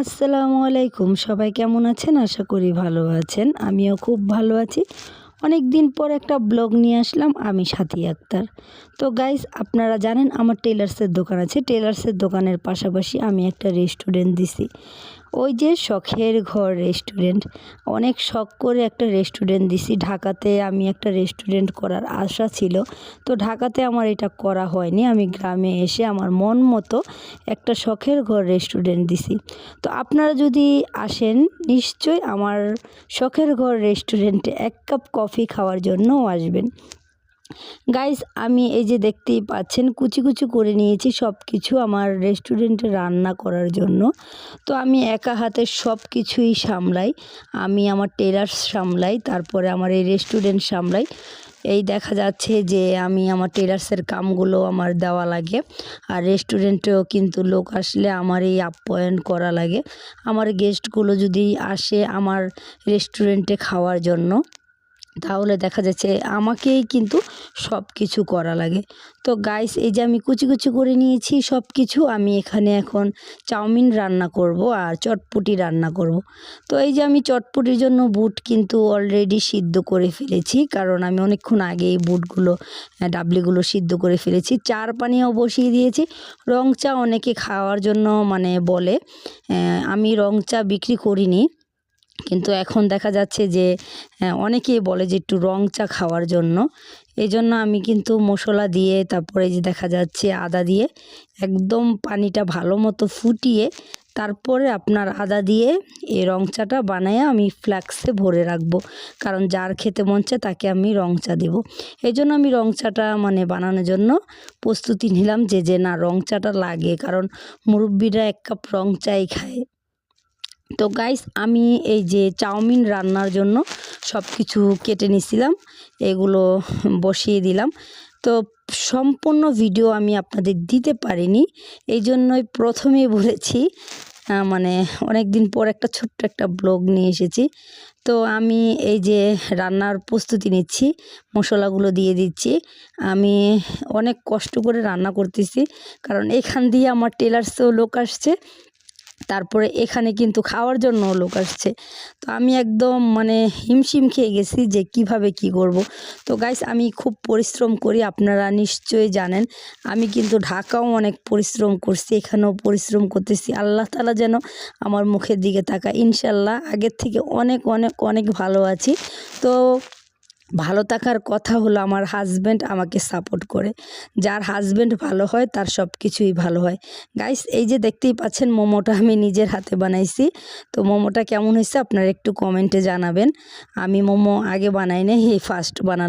আসসালামু আলাইকুম। সবাই কেমন আছেন? আশা করি ভালো আছেন। আমিও খুব ভালো আছি। অনেক দিন পর একটা ব্লগ নিয়ে আসলাম, আমি সাথী আক্তার। তো গাইস আপনারা জানেন আমার টেলার্সের দোকান আছে। টেলার্সের দোকানের পাশাপাশি আমি একটা রেস্টুরেন্ট দিছি। ওই যে শখের ঘর রেস্টুরেন্ট অনেক শখ করে একটা রেস্টুরেন্ট দিছি। ঢাকাতে আমি একটা রেস্টুরেন্ট করার আশা ছিল। তো ঢাকাতে আমার এটা করা হয়নি। আমি গ্রামে এসে আমার মন মতো একটা শখের ঘর রেস্টুরেন্ট দিছি। তো আপনারা যদি আসেন, নিশ্চয়ই আমার শখের ঘর রেস্টুরেন্টে এক কাপ কফি খাওয়ার জন্যও আসবেন। গাইস আমি এই যে দেখতেই পাচ্ছেন, কুচি কুচি করে নিয়েছি সব কিছু আমার রেস্টুরেন্টে রান্না করার জন্য। তো আমি একা হাতে সব কিছুই সামলাই। আমি আমার টেলার্স সামলাই, তারপরে আমার এই রেস্টুরেন্ট সামলাই। এই দেখা যাচ্ছে যে আমি আমার টেলার্সের কামগুলো আমার দেওয়া লাগে। আর রেস্টুরেন্টেও কিন্তু লোক আসলে আমার এই আপ্যায়ন করা লাগে। আমার গেস্টগুলো যদি আসে আমার রেস্টুরেন্টে খাওয়ার জন্য। তাহলে দেখা যাচ্ছে আমাকেই কিন্তু সব কিছু করা লাগে। তো গাইস এই যে আমি কুচি কুচি করে নিয়েছি সব কিছু আমি এখানে এখন চাউমিন রান্না করব আর চটপটি রান্না করব। তো এই যে আমি চটপটির জন্য বুট কিন্তু অলরেডি সিদ্ধ করে ফেলেছি, কারণ আমি অনেকক্ষণ আগে এই বুটগুলো ডাবলিগুলো সিদ্ধ করে ফেলেছি। চার পানিও বসিয়ে দিয়েছি। রং চা অনেকে খাওয়ার জন্য মানে বলে আমি রং চা বিক্রি করিনি। কিন্তু এখন দেখা যাচ্ছে যে অনেকেই বলে যে একটু রং চা খাওয়ার জন্য। এই জন্য আমি কিন্তু মশলা দিয়ে, তারপরে যে দেখা যাচ্ছে আদা দিয়ে একদম পানিটা ভালো মতো ফুটিয়ে, তারপরে আপনার আদা দিয়ে এই রং চাটা বানায় আমি ফ্ল্যাক্সে ভরে রাখব। কারণ যার খেতে মন চায় তাকে আমি রং চা দেবো। এই জন্য আমি রং চাটা মানে বানানোর জন্য প্রস্তুতি নিলাম যে যে না রং চাটা লাগে। কারণ মুরব্বীরা এক কাপ রং চাই খায়। তো গাইস আমি এই যে চাউমিন রান্নার জন্য সব কিছু কেটে নিছিলাম, এগুলো বসিয়ে দিলাম। তো সম্পূর্ণ ভিডিও আমি আপনাদের দিতে পারিনি, এই জন্যই প্রথমেই বলেছি মানে অনেক দিন পর একটা ছোট্ট একটা ব্লগ নিয়ে এসেছি। তো আমি এই যে রান্নার প্রস্তুতি নিচ্ছি, মশলাগুলো দিয়ে দিচ্ছি। আমি অনেক কষ্ট করে রান্না করতেছি, কারণ এখান দিয়ে আমার টেলার্সেও লোক আসছে তারপরে এখানে কিন্তু খাওয়ার জন্য লোক আসছে। তো আমি একদম মানে হিমশিম খেয়ে গেছি যে কীভাবে কি করব। তো গাইস আমি খুব পরিশ্রম করি, আপনারা নিশ্চয়ই জানেন। আমি কিন্তু ঢাকাও অনেক পরিশ্রম করছি, এখানেও পরিশ্রম করতেছি। আল্লাহ তালা যেন আমার মুখের দিকে তাকায়। ইনশাল্লাহ আগের থেকে অনেক অনেক অনেক ভালো আছি। তো ভালো থাকার কথা হলো আমার হাজব্যান্ড আমাকে সাপোর্ট করে। যার হাজব্যান্ড ভালো হয়, তার সব কিছুই ভালো হয়। গাইস এই যে দেখতেই পাচ্ছেন মোমোটা আমি নিজের হাতে বানাইছি। তো মোমোটা কেমন হয়েছে আপনারা একটু কমেন্টে জানাবেন। আমি মোমো আগে বানাই নাই ফার্স্ট বানালাম।